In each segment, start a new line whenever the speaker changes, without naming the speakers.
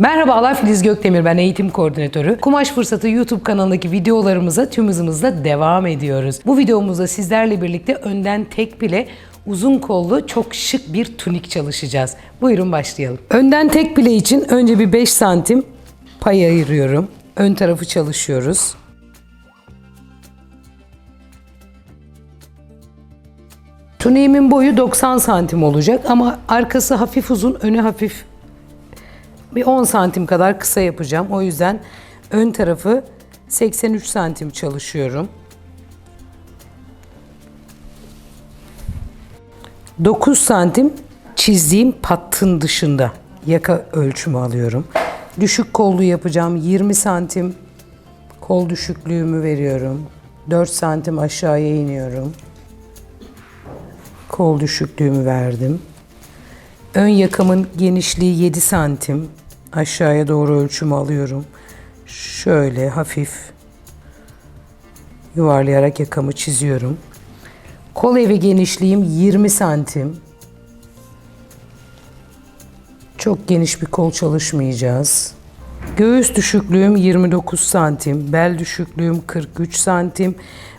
Merhabalar Filiz Gökdemir ben eğitim koordinatörü. Kumaş Fırsatı YouTube kanalındaki videolarımıza tüm hızımızla devam ediyoruz. Bu videomuzda sizlerle birlikte önden tek bile uzun kollu çok şık bir tunik çalışacağız. Buyurun başlayalım. Önden tek bile için önce bir 5 santim pay ayırıyorum. Ön tarafı çalışıyoruz. Tuniğimin boyu 90 santim olacak ama arkası hafif uzun, önü hafif bir 10 santim kadar kısa yapacağım. O yüzden ön tarafı 83 santim çalışıyorum. 9 santim çizdiğim pattın dışında yaka ölçümü alıyorum. Düşük kollu yapacağım 20 santim kol düşüklüğümü veriyorum. 4 santim aşağıya iniyorum. Kol düşüklüğümü verdim. Ön yakamın genişliği 7 santim. Aşağıya doğru ölçümü alıyorum. Şöyle hafif yuvarlayarak yakamı çiziyorum. Kol evi genişliğim 20 santim. Çok geniş bir kol çalışmayacağız. Göğüs düşüklüğüm 29 santim, bel düşüklüğüm 43 santim.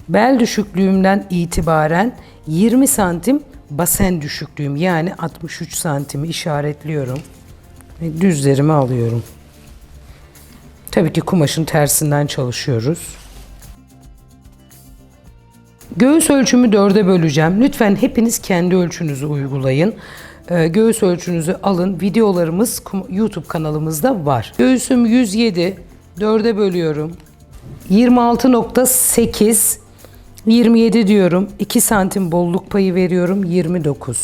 Bel düşüklüğümden itibaren 20 santim basen düşüklüğüm yani 63 santimi işaretliyorum. Ve düzlerimi alıyorum. Tabii ki kumaşın tersinden çalışıyoruz. Göğüs ölçümü dörde böleceğim. Lütfen hepiniz kendi ölçünüzü uygulayın. Ee, Göğüs ölçünüzü alın. Videolarımız YouTube kanalımızda var. Göğsüm 107. Dörde bölüyorum. 26.8 27 diyorum. 2 santim bolluk payı veriyorum. 29.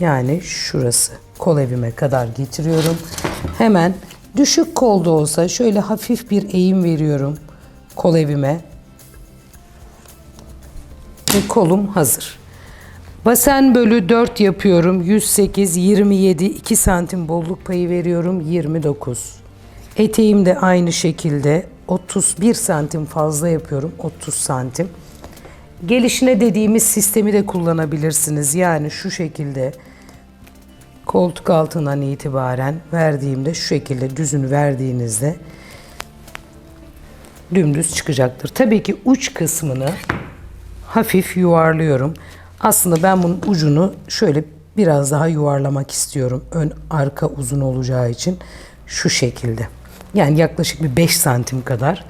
Yani şurası. Kol evime kadar getiriyorum. Hemen düşük kolda olsa şöyle hafif bir eğim veriyorum kol evime. Ve kolum hazır. Basen bölü 4 yapıyorum. 108, 27, 2 santim bolluk payı veriyorum. 29. Eteğim de aynı şekilde 31 santim fazla yapıyorum. 30 santim. Gelişine dediğimiz sistemi de kullanabilirsiniz. Yani şu şekilde koltuk altından itibaren verdiğimde şu şekilde düzünü verdiğinizde dümdüz çıkacaktır. Tabii ki uç kısmını hafif yuvarlıyorum. Aslında ben bunun ucunu şöyle biraz daha yuvarlamak istiyorum. Ön arka uzun olacağı için şu şekilde. Yani yaklaşık bir 5 santim kadar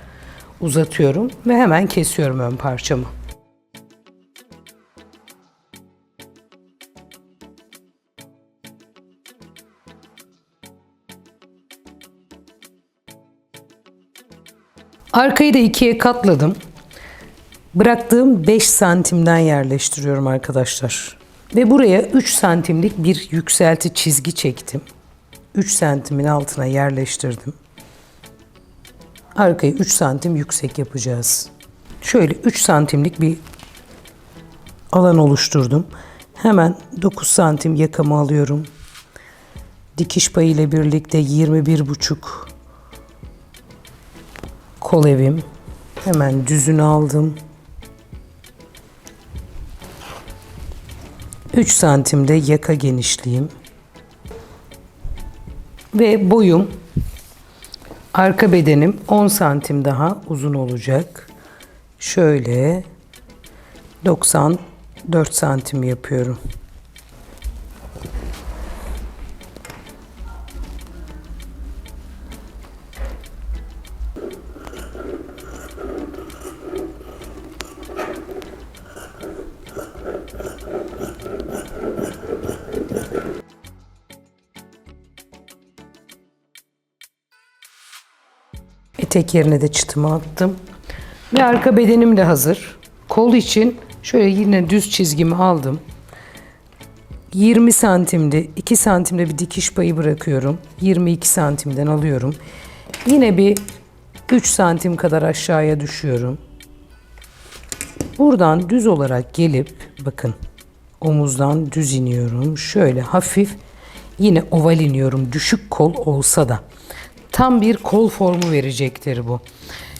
uzatıyorum ve hemen kesiyorum ön parçamı. Arkayı da ikiye katladım. Bıraktığım 5 santimden yerleştiriyorum arkadaşlar. Ve buraya 3 santimlik bir yükselti çizgi çektim. 3 santimin altına yerleştirdim. Arkayı 3 santim yüksek yapacağız. Şöyle 3 santimlik bir alan oluşturdum. Hemen 9 santim yakamı alıyorum. Dikiş payı ile birlikte 21,5 kol evim. Hemen düzünü aldım. 3 santimde yaka genişliğim. Ve boyum arka bedenim 10 santim daha uzun olacak. Şöyle 94 santim yapıyorum. Etek yerine de çıtımı attım. Ve arka bedenim de hazır. Kol için şöyle yine düz çizgimi aldım. 20 santimde 2 santimde bir dikiş payı bırakıyorum. 22 santimden alıyorum. Yine bir 3 santim kadar aşağıya düşüyorum. Buradan düz olarak gelip bakın omuzdan düz iniyorum. Şöyle hafif yine oval iniyorum. Düşük kol olsa da tam bir kol formu verecektir bu.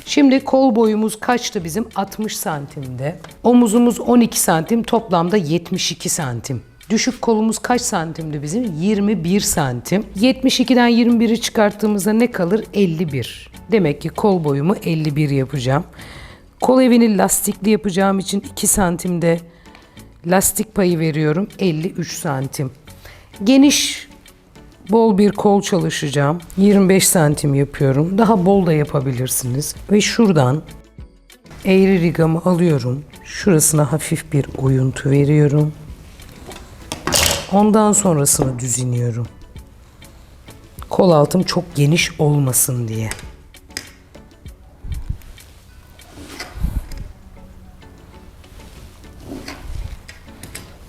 Şimdi kol boyumuz kaçtı bizim? 60 santimde. Omuzumuz 12 santim, toplamda 72 santim Düşük kolumuz kaç santimdi bizim? 21 santim. 72'den 21'i çıkarttığımızda ne kalır? 51. Demek ki kol boyumu 51 yapacağım. Kol evini lastikli yapacağım için 2 santimde lastik payı veriyorum. 53 santim. Geniş bol bir kol çalışacağım. 25 santim yapıyorum. Daha bol da yapabilirsiniz. Ve şuradan eğri rigamı alıyorum. Şurasına hafif bir oyuntu veriyorum. Ondan sonrasını düz iniyorum. Kol altım çok geniş olmasın diye.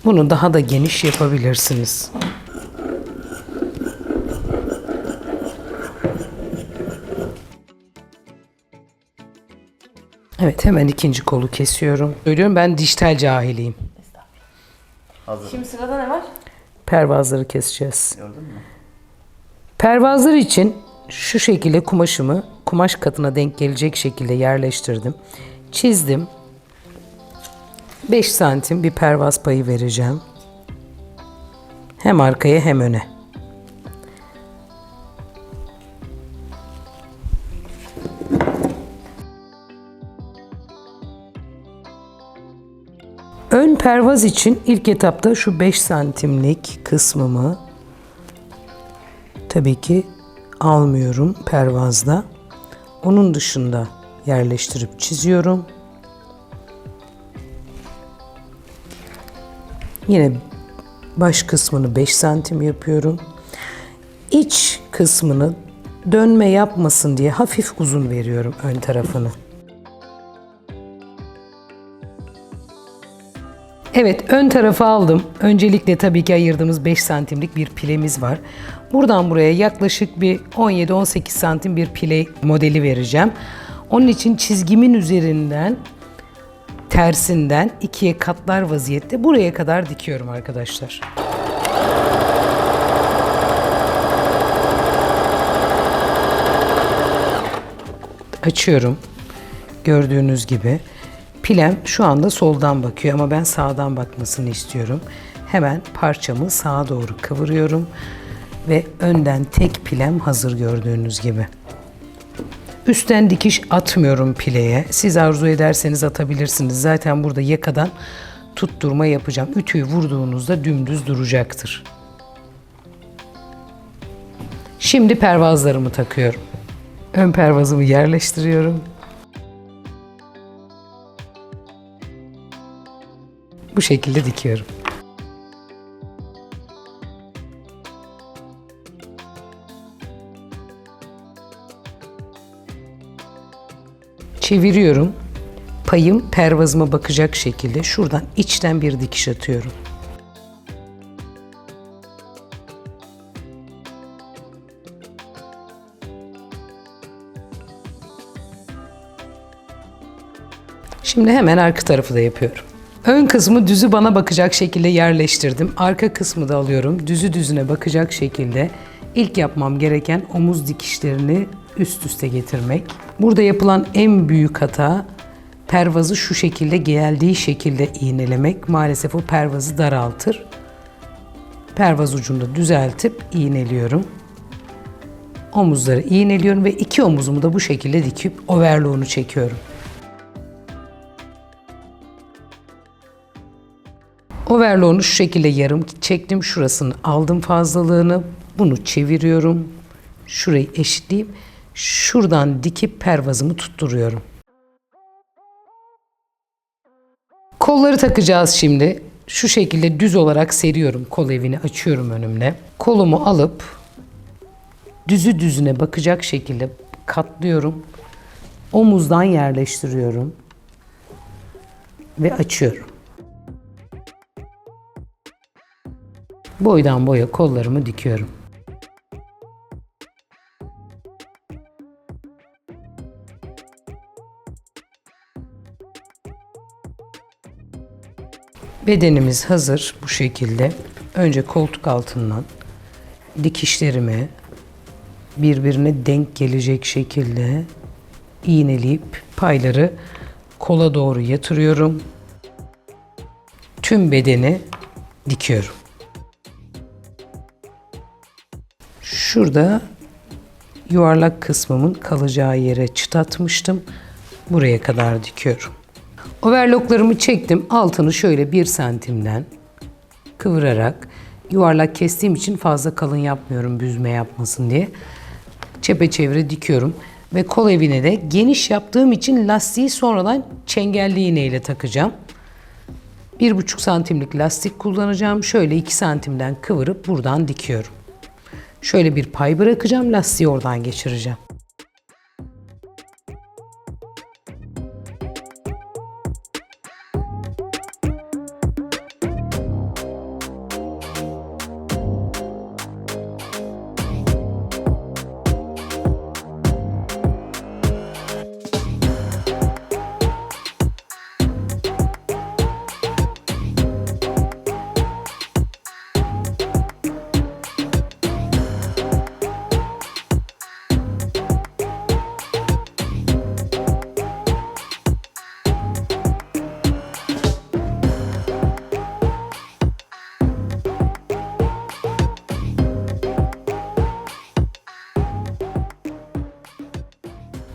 Bunu daha da geniş yapabilirsiniz. Evet hemen ikinci kolu kesiyorum. Söylüyorum ben dijital cahiliyim.
Şimdi sırada ne var?
Pervazları keseceğiz.
Gördün mü?
Pervazlar için şu şekilde kumaşımı kumaş katına denk gelecek şekilde yerleştirdim. Çizdim. 5 santim bir pervaz payı vereceğim. Hem arkaya hem öne. Pervaz için ilk etapta şu 5 santimlik kısmımı tabii ki almıyorum pervazda. Onun dışında yerleştirip çiziyorum. Yine baş kısmını 5 santim yapıyorum. İç kısmını dönme yapmasın diye hafif uzun veriyorum ön tarafını. Evet ön tarafı aldım. Öncelikle tabii ki ayırdığımız 5 santimlik bir pilemiz var. Buradan buraya yaklaşık bir 17-18 santim bir pile modeli vereceğim. Onun için çizgimin üzerinden tersinden ikiye katlar vaziyette buraya kadar dikiyorum arkadaşlar. Açıyorum. Gördüğünüz gibi. Pilem şu anda soldan bakıyor ama ben sağdan bakmasını istiyorum. Hemen parçamı sağa doğru kıvırıyorum ve önden tek pilem hazır gördüğünüz gibi. Üstten dikiş atmıyorum pileye. Siz arzu ederseniz atabilirsiniz. Zaten burada yakadan tutturma yapacağım. Ütüyü vurduğunuzda dümdüz duracaktır. Şimdi pervazlarımı takıyorum. Ön pervazımı yerleştiriyorum. Bu şekilde dikiyorum. Çeviriyorum. Payım pervazıma bakacak şekilde şuradan içten bir dikiş atıyorum. Şimdi hemen arka tarafı da yapıyorum. Ön kısmı düzü bana bakacak şekilde yerleştirdim. Arka kısmı da alıyorum. Düzü düzüne bakacak şekilde ilk yapmam gereken omuz dikişlerini üst üste getirmek. Burada yapılan en büyük hata pervazı şu şekilde geldiği şekilde iğnelemek. Maalesef o pervazı daraltır. Pervaz ucunu düzeltip iğneliyorum. Omuzları iğneliyorum ve iki omuzumu da bu şekilde dikip overlock'unu çekiyorum. Overlock'unu şu şekilde yarım çektim. Şurasını aldım fazlalığını. Bunu çeviriyorum. Şurayı eşitleyip şuradan dikip pervazımı tutturuyorum. Kolları takacağız şimdi. Şu şekilde düz olarak seriyorum. Kol evini açıyorum önümde. Kolumu alıp düzü düzüne bakacak şekilde katlıyorum. Omuzdan yerleştiriyorum. Ve açıyorum. Boydan boya kollarımı dikiyorum. Bedenimiz hazır bu şekilde. Önce koltuk altından dikişlerimi birbirine denk gelecek şekilde iğneleyip payları kola doğru yatırıyorum. Tüm bedeni dikiyorum. Şurada yuvarlak kısmımın kalacağı yere çıt atmıştım. Buraya kadar dikiyorum. Overlocklarımı çektim. Altını şöyle bir santimden kıvırarak yuvarlak kestiğim için fazla kalın yapmıyorum büzme yapmasın diye. Çepeçevre dikiyorum. Ve kol evine de geniş yaptığım için lastiği sonradan çengelli iğneyle takacağım. 1,5 santimlik lastik kullanacağım. Şöyle 2 santimden kıvırıp buradan dikiyorum. Şöyle bir pay bırakacağım. Lastiği oradan geçireceğim.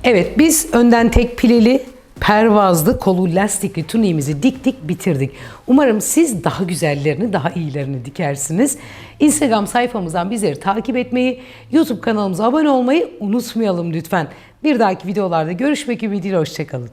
Evet biz önden tek pileli pervazlı kolu lastikli tuniğimizi diktik bitirdik. Umarım siz daha güzellerini daha iyilerini dikersiniz. Instagram sayfamızdan bizleri takip etmeyi, YouTube kanalımıza abone olmayı unutmayalım lütfen. Bir dahaki videolarda görüşmek ümidiyle hoşçakalın.